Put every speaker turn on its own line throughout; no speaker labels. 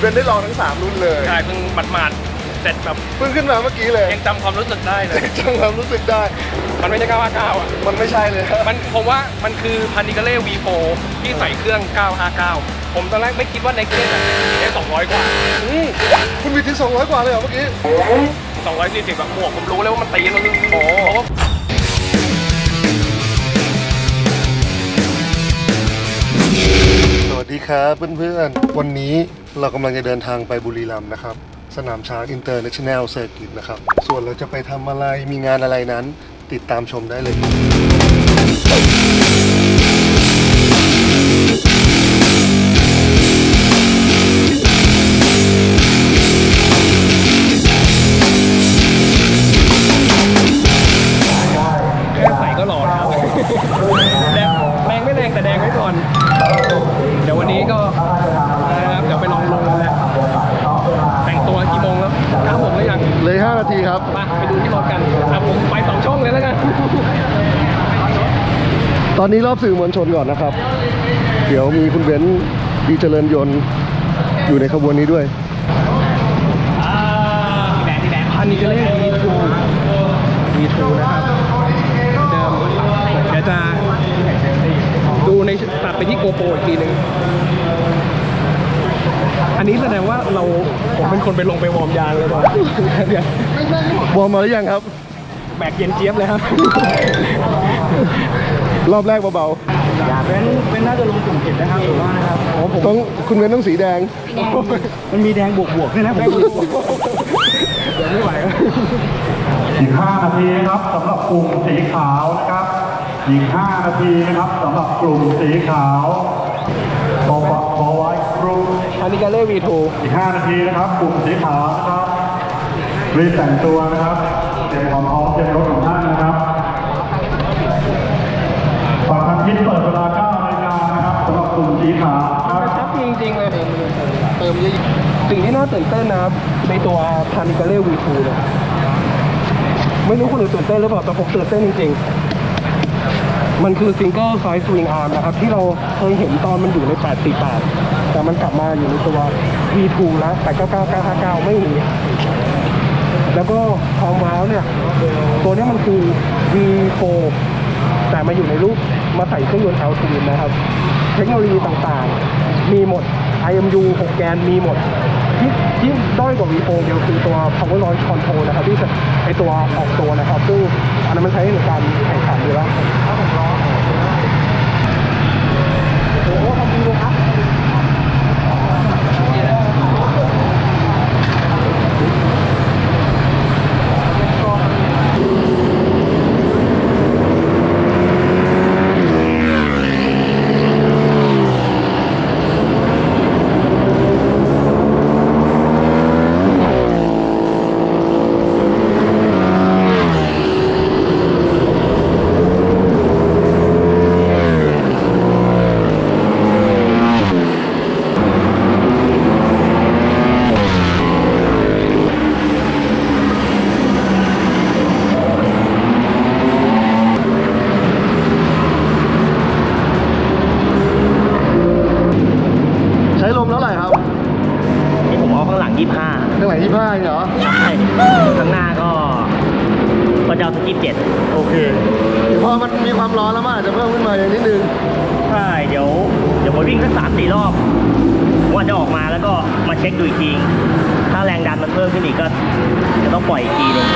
เบนได้ลองทั้ง 3 รุ่นเลย
ใช่เพิ่งหมาดๆเสร็จแบบ
เพิ่งขึ้นมาเมื่อกี้เลย
ยังจำความรู้สึกได้เลย
จังความรู้สึกได้
มันไม่ใช่ 959 อะ
มันไม่ใช่เลย
มันผมว่ามันคือพันนิกาเล่ V4 ที่ใส่เครื่อง 959 ผมตอนแรกไม่คิดว่าในเครื่องอะได้200 กว่า
อืมคุณมีถึง200 กว่าเลยเหรอเมื่อกี้
240แบบหมวกผมรู้แล้วว่ามันตีมันโอ้
วัสดีครับเพื่อนๆ วันนี้เรากำลังจะเดินทางไปบุรีรัมย์นะครับ สนามช้างอินเตอร์เนชั่นแนลเซอร์กิตนะครับ ส่วนเราจะไปทำอะไรมีงานอะไรนั้น ติดตามชมได้เลย
อนนี้รอบสื่อ
มวลชนก่อนนะครับ เดี๋ยวมีคุณเบนซ์ดีเจริญยนต์อยู่ในขบวนนี้ด้วย
อันนี้ก็เรียก V2 V2 นะครับเดิมเดี๋ยวจะดูในตัดไปที่โกโปรอีกทีหนึ่งอันนี้แสดงว่าเราผมเป็นคนไปลงไปวอร์มยางเลยว่ะเดี๋ยว
วอร์มมาหรือยังครับ
แบกเย็นเจี๊ยบเลยครับ
รอบแรกเบา
อยากเป็นเป็นน่าจะลงกลุ่มเจ็ดนะครับหรือว่านะครับ
ๆต้องคุณเบนซ์ต้องสีแดง
มันมีแดงบวกบวกๆด้วยนะผมดู
เดี๋ยวไม่ไหวแล้ว
อีก5นาทีนะครับสำหรับกลุ่มสีขาวนะครับ อีก5นาทีนะครับสำหรับกลุ่มสีขาวบอวบอไว้กลุ่ม
อันนี้ก็เรียก V2
อีก5นาทีนะครับ กลุ่มสีขาวนะครับรีบแต่งตัวนะครับเตรียมความพร้อมเตรียมรถของท่าน ม
เยอะสิ่งที่น่าตื่นเต้นนะครับในตัวพานิกาเล่ V2 เนี่ยไม่รู้คนอื่นตื่นเต้นหรือเปล่าแต่ผมตื่นเต้นจริงๆ มันคือซิงเกิลไซส์สวิงอาร์มนะครับ ที่เราเคยเห็นตอนมันอยู่ใน 848 แต่มันกลับมาอยู่ในตัว V2 แล้ว899959 ไม่มีแล้วก็ความว้าวเนี่ย ตัวนี้มันคือ V4 แต่มาอยู่ในรูปมาใส่เครื่องยนต์ L ทีนะครับ เทคโนโลยีต่างๆ มีหมด IMU 6 แกนมีหมด ที่ที่ด้อยกว่า VO เดียวคือตัว Power Launch Control นะครับที่จะไอตัวออกตัวนะครับซึ่
ง ยี่ห้า
ข้างหลังที่ผ้าเองเหรอ
ใช่ข้างหน้าก็ก็จะเอาสักยี่สิบเจ็ด
โอเคเดี๋ยวพอมันมีความร้อนแล้วมันอาจจะเพิ่มขึ้นมาอย่างนิดนึง
ใช่เดี๋ยวเดี๋ยวผมวิ่งสักสามสี่รอบผมว่าจะออกมาแล้วก็มาเช็คดูอีกที ถ้าแรงดันมันเพิ่มขึ้นอีกก็จะต้องปล่อยอีกทีหนึง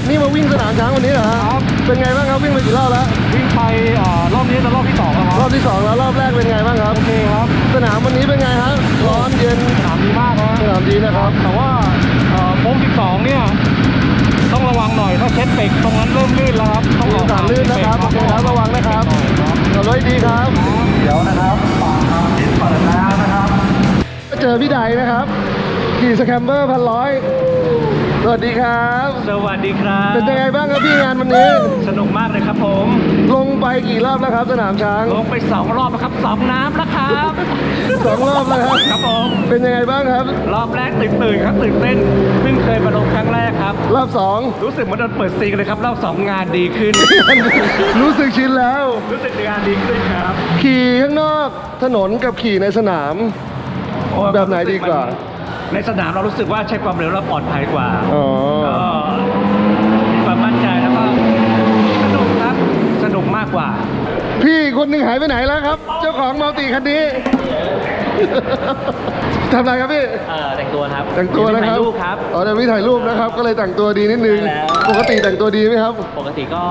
ก็
ตภูเก็ต
นี่มาวิ่งสนามช้างวันนี้เหรอฮะ
ครับ
เป็นไงบ้างครับวิ่งไปกี่รอบแล้ว
วิ่งไปอ่ารอบนี้จะรอบที่สองแล้วค
ร
รั
อ
บบ
ที่สองแล้วรอบแรกเป็นไงบ้างครับ
โอเคครับ
สนามวันนี้เป็นไงฮะร้อนเย็น
สนามดีมากนะ
สนามดีนะครับ
แต่ว่าเอ่อโค้ง12เนี่ยต้องระวังหน่อยถ้าเช็ดเบรกตรงนั้นเริ่มลื่นแล้วครับต้องออก
สนามลื่นนะครับโอเคครับระวังนะครับ ขับรถให้ดีครับ
เดี๋ยวนะครับปากทางทิศเปิดแล้วนะครับ
เจอพี่ใดนะครับขี่สแคมเบอร์พันร้อย สวัสดีครับ
สวัสดีครับ
เป็นยังไงบ้างครับพี่งานวันนี้
สนุกมากเลยครับผม
ลงไปกี่รอบแล้วครับ สนามช้าง
ลงไปสองรอบแล้วครับสองน้ำแล้วครับ
สองรอบแล้วครับ
ครับผม
เป็นยังไงบ้างครับ
รอบแรกตื่นตื่นครับตื่นเต้น เพิ่งเคยมาลงครั้งแรกครับ
รอบสอง
รู้สึกเหมือนโดนเปิดซีกันเลยครับ รอบสองงานดีขึ้น
รู้สึกชินแล้ว
รู้สึกงานดีขึ้นครับ
ขี่ข้างนอกถนนกับขี่ในสนาม แบบไหนดีกว่า
ในสนามเรารู้สึกว่าใช้ความเร็วเราปลอดภัยกว่า
อ๋อ
ก็มีความมั่นใจแล้วก็สนุกครับสนุกมากกว่า
พี่คนหนึ่งหายไปไหนแล้วครับ เจ้าของมัลติคันนี้ ทำอะไรครับพี่
เออแต่งตัวครับ
แต่งตัวนะครับ
ถ่ายรูปครับ
อ๋อเดี๋ยวพี่ถ่ายรูปนะครับ ก็เลยแต่งตัวดีนิดนึง
ใช่แล้ว
ปกติแต่งตัวดีไหมครับ
ปกติก็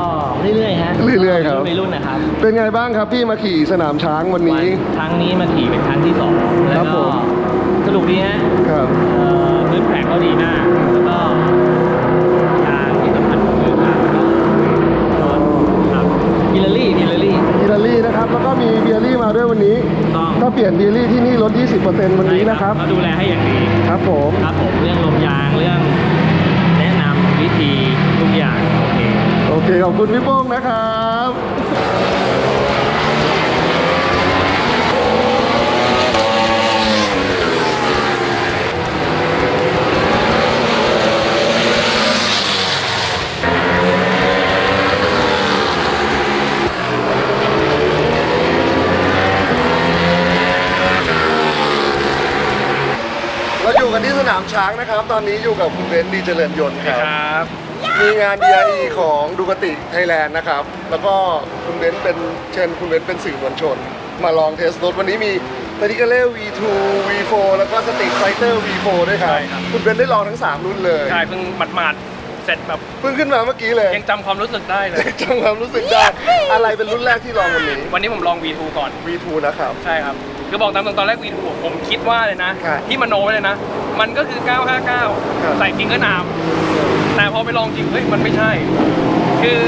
เรื่อยๆฮะ
เรื่อยๆครับ
ในรุ่นนะครับ
เป็นไงบ้างครับพี่มาขี่สนามช้างวันนี้
ครั้งนี้มาขี่เป็นครั้งที่สอง
ค
แล้
รั
ว
บผ
ก็
ม
สนุกดีฮะ
ครับ
เอ่อพื้นแผงก็ดีมาก แล้วก็ยางที่สำคัญคือทางก็ครับกิลเลอรี่กิลเลอรี่
อิตาลีนะครับ แล้วก็มีเบียรี่มาด้วยวันนี้
ต้อง
ถ้าเปลี่ยนเบียรี่ที่นี่ลด 20%วันนี้นะครับ
เขาดูแลให้อย่างดี
ครับผม
ครับผมเรื่องลมยางเรื่องแนะนำวิธีทุกอย่างโอเค
โอเค ขอบคุณพี่โป้งนะครับ กันที่สนามช้างนะครับ ตอนนี้อยู่กับคุณเบนซ์ดีเจริญยนต์ครับ
ครับ
มีงาน DRE ของดูกติไทยแลนด์นะครับ แล้วก็คุณเบนซ์เป็นเช่นคุณเบนซ์เป็นสื่อมวลชน มาลองเทสรถวันนี้มี p e d i c a l e V2 V4 แล้วก็ Street Fighter V4 ด้วยครับ
ใช่ครับ
คุณเบนซ์ได้ลองทั้ง 3 รุ่นเลย
ใช่เพิ่งหมาดๆเสร็จแบบ
เพิ่งขึ้นมาเมื่อกี้เลย
ยังจำความรู้สึกได้เลย
จำความรู้สึกได้ อะไรเป็นรุ่นแรกที่ลองวันนี้
วันนี้ผมลอง V2 ก่อน
V2 นะครับ
ใช่ครับคือบอกตามตรงตอนแรก V2 ผมคิดว่าเลยนะ
ครับ
ที่มโนไว้เลยนะ มันก็คือ
ครับ
959 ใส่ฟิงเกอร์นาม แต่พอไปลองจริง เฮ้ย มันไม่ใช่ คือ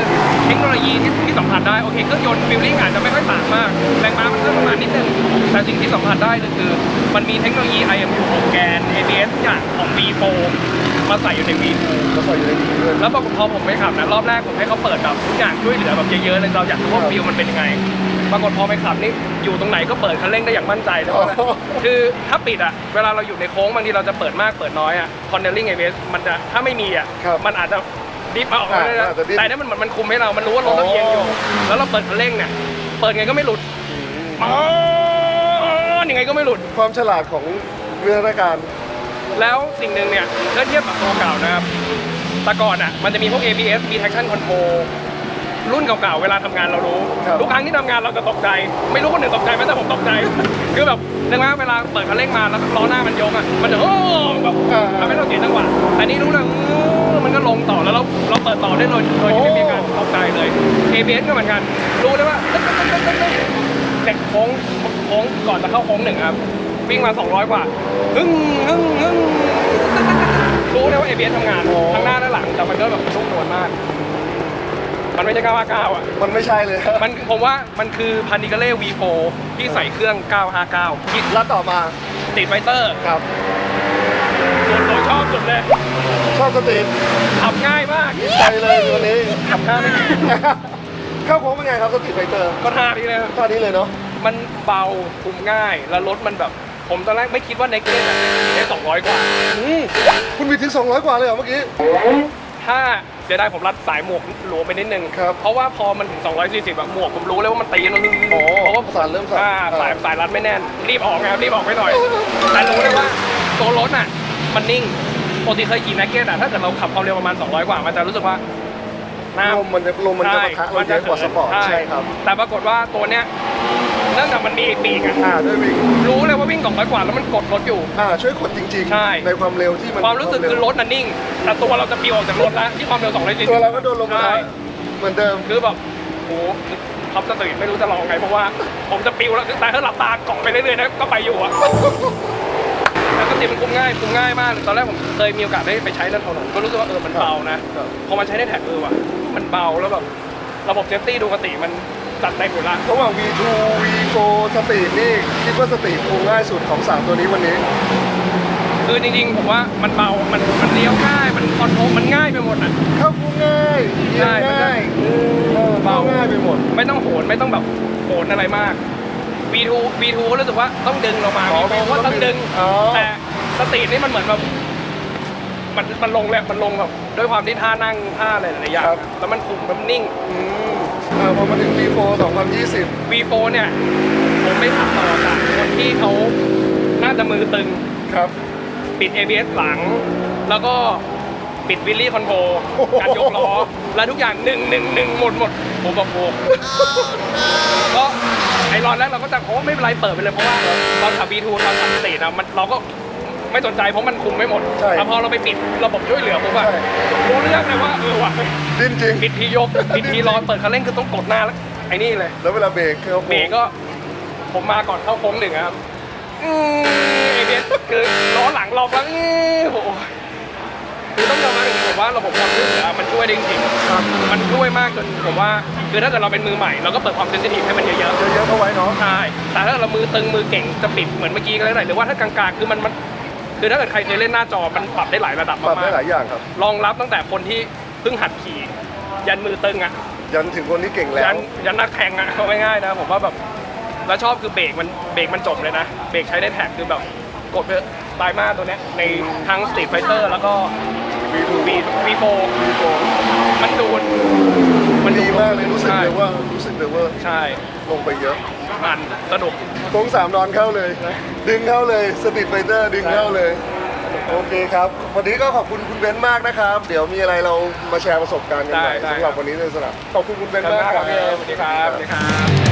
เทคโนโลยีที่ที่สัมผัสได้ โอเคเครื่องยนต์ฟิลลิ่งอาจจะไม่ค่อยต่างมาก แรงม้ามันก็ประมาณนิดนึง แต่สิ่งที่สัมผัสได้เลยคือ มันมีเทคโนโลยี IMU ของแกน ABS ทุกอย่างของ V4 มาใส่อยู่ใน V2
ก็ใส่อยู่ในนี้ด้วย
แล้วปรากฏพอผมไปขับนะ รอบแรกผมให้เขาเปิดแบบทุกอย่างช่วยเหลือแบบเยอะๆเลยเราอยากรู้ว่า
ครับ
ฟิลมันเป็นยังไง ปรากฏพอไปขับนี่อยู่ตรงไหนก็เปิดคันเร่งได้อย่างมั่นใจเลยว่า
อ๋อ
คือถ้าปิดอะเวลาเราอยู่ในโค้งบางทีเราจะเปิดมากเปิดน้อยอะคอนเนลลิ่งไอเวสมันจะถ้าไม่มีอะ
ครับ
มันอาจจะดิฟมาออกมาได้
อ่า
นะ
อาจจะดิฟ
แต่เนี่ยมันเหมือนมันคุมให้เรา มันรู้ว่ารถเราเอียงอยู่ แล้วเราเปิดคันเร่งเนี่ยเปิดไงก็ไม่หลุดอ๋อยังไงก็ไม่หลุด
ความฉลาดของวิทยาการ
แล้วสิ่งหนึ่งเนี่ยถ้าเทียบกับตัวเก่านะครับ แต่ก่อนอะมันจะมีพวก ABS มี traction control รุ่นเก่าๆเวลาทำงานเรารู้
ครับ
ทุกครั้งที่ทำงานเราจะตกใจ ไม่รู้คนอื่นตกใจไหมแต่ผมตกใจ คือแบบเรื่องว่าเวลาเปิดคันเร่งมาแล้วล้อหน้ามันยกอะมันจะโอ้แบบทำให้เราเสียจังหวะอันนี้รู้เลยมันก็ลงต่อแล้วเราเราเปิดต่อได้เลยโดยที่ไม่มีการตกใจเลย ABS ก็เหมือนกัน รู้เลยว่าตึ๊ดตึ๊ดตึ๊ดตึ๊ดตึ๊ดเด็กโค้งโค้งก่อนจะเข้าโค้งหนึ่งครับวิ่งมา 200 กว่าฮึ่งฮึ่งฮึ่งรู้เลยว่า ABS ทำงาน
โอ้
ทั้งหน้าและหลังแต่มันก็แบบนุ่มนวลมาก มันไม่ใช่ 959 อะ
มันไม่ใช่เลย
มันผมว่ามันคือพันนิกาเล่ V4 ที่ใส่เครื่อง 959 คิด
แล้วต่อมา
ติดไฟเตอร์
ครับ
ส่วนตัวชอบสุดเลย
ชอบสตรีท
ขับง่ายมาก
ใจเลยวันนี้
ขับง่ายไม่
เข้าโค้งเป็นไงครับสตรีทไฟเตอร์
ก็ท่านี้เลย
ตอนนี้เลยเนาะ
มันเบาคุมง่าย แล้วรถมันแบบผมตอนแรกไม่คิดว่าในเกมได้200 กว่า
อืมคุณมีถึง 200 กว่าเลยเหรอเมื่อกี้
ถ้าเสียดายผมรัดสายหมวกหลวมไปนิดนึง
ครับ
เพราะว่าพอมันถึง 240แบบหมวกผมรู้เลยว่ามันตีแล้วนึง
โอ้
เพราะว่า
สารเริ่มสั่น
อ่าสาย
อ่า
สายรัดไม่แน่น รีบออกไงรีบออกไปหน่อย แต่รู้เลยว่าตัวรถน่ะ มันนิ่งปกติเคยขี่แม็กเก็ตอะถ้าเกิดเราขับความเร็วประมาณ 200 กว่า มันจะรู้สึกว่าหน้า
ลมมันจะลมมันจะ
ใช่
ปะทะเราเยอะกว่าสปอร์ต
ใช่
ใช่ครับ
แต่ปรากฏว่าตัวเนี้ย เนื่องจากมันมีปีกอะ
อ่าด้วยวิ่ง
รู้เลยว่าวิ่ง200กว่าแล้วมันกดรถอยู่
อ่าช่วยกดจริง
ใช่
ในความเร็วที่มัน
ความรู้สึกคือรถน่ะนิ่ง แต่ตัวเราจะปลิวออกจากรถแล้วที่ความเร็ว240
ตัวเราก็โดนลงมา
ใช่
เหมือนเดิม
คือแบบโอ้ท็อปสตรีทไม่รู้จะลองไงเพราะว่าผมจะปิวแล้วแต่ถ้าหลับตาเกาะไปเรื่อยๆนะก็ไปอยู่อะ แล้วก็ติมันคุมง่ายคุมง่ายมากตอนแรกผมเคยมีโอกาสได้ไปใช้เล่นถนนก็รู้สึกว่าเออมันเบานะครับ พอมันใช้ในแท็กเออว่ะมันเบาแล้วแบบระบบเซฟตี้ดูปกติมัน จัดเต็มอยู่ละ
ระหว่าง V2 V4 สตรีทนี่คิดว่าสตรีทคงง่ายสุดของสามตัวนี้วันนี้
คือจริงๆ ผมว่ามันเบา มันมันเลี้ยวง่าย มันคอนโทรลมันง่ายไปหมดอะ
เข้าคู่ง่ายเยีย
ใช่
ง
มันก็
ง่ายเออ
เบา
เข้าง่ายไปหมด
ไม่ต้องโหนไม่ต้องแบบโหนอะไรมาก V2 V2 ก็รู้สึกว่าต้องดึงลงมา
อ๋อ
V4 ก็ต้องดึง
อ๋อ
แต่สตรีทนี่มันเหมือนแบบมันมันลงแหละมันลงแบบด้วยความที่ท่านั่งท่าอะไรหลายๆอย่างอะแล้วมันคุมมันนิ่ง
อืม อ่าพอมาถึง V4 2020
V4 เนี่ย ผมไม่ขับต่อจากคนที่เขาน่าจะมือตึง
ครับ
ปิด ABS หลัง แล้วก็ปิดวิลลี่คอนโทรล
โอ้โห
การยกล้อ และทุกอย่างหนึ่งหนึ่งหนึ่งหมดหมดผมบอกโอ้ก็ไอรอนแรกเราก็จะโอ้ไม่เป็นไรเปิดไปเลยเพราะว่าตอนขับ B2 ตอนขับสตรีทอะมันเราก็ ไม่สนใจเพราะมันคุมไม่หมด
ใช่
แต่พอเราไปปิดระบบช่วยเหลือผมว่า
ใช่
รู้เรื่องเลยว่าเออว่ะ
ดิ้นจริง
ปิดทียกปิดทีรอนเปิดคันเร่งคือต้องกดหน้าแล้วไอ้นี่เลย
แล้วเวลาเบรกคือ
เบรกก็ผมมาก่อนเข้าโค้งหนึ่งอะครับอืมไอเบสคือล้อหลังล็อกแล้วอือโอ้โหคือต้องยอมรับจริงๆผมว่าระบบความช่วยเหลือมันช่วยได้จริงๆมันช่วยมากจนผมว่า คือถ้าเกิดเราเป็นมือใหม่เราก็เปิดความเซนซิทีฟให้มันเยอะ
เยอะๆเข้าไว้เนาะ
ๆใช่แต่ถ้าเรามือตึงมือเก่งจะปิดเหมือนเมื่อกี้ก็ได้หรือว่าถ้ากลางๆคือมันมัน คือถ้าเกิดใครเคยเล่นหน้าจอมันปรับได้หลายระดับ
ปรับ
มา
ได้
ก
หลายอย่างครับ
ๆรองรับตั้งแต่คนที่เพิ่งหัดขี่ ยันมือตึงอะ
ยันถึงคนที่เก่งแล้
ยั
ว
นยันนักแข่งอะเอาง่ายๆนะผมว่าแบบแล้วชอบคือเบรกมันเบรกมันจบเลยนะเบรกใช้ได้แท็กคือแบบกดไปสไตล์มากตัวเนี้ยในทั้ง Street Fighter แล้วก็
V2
V V4
V4
มันดูด
มันดีมากเลยรู้สึก
ใช่
เลยว่ารู้สึกเลยว่า
ใช่
ลงไปเยอะ
มันสนุก
โค้งสามนอนเข้าเลย ดึงเข้าเลยสปีดไฟเตอร์ดึงเข้าเลย โอเคครับ วันนี้ก็ขอบคุณคุณเบนซ์มากนะครับ เดี๋ยวมีอะไรเรามาแชร์ประสบการณ์กันใหม่
ได้ได้
สำหรับวันนี้ในสนามขอบคุณคุณเบนซ์
ขอบ
มาก
คุณ
ค
ค
รั
รั
บบ
พี่เอสวัสดีครับสวัสดีครับ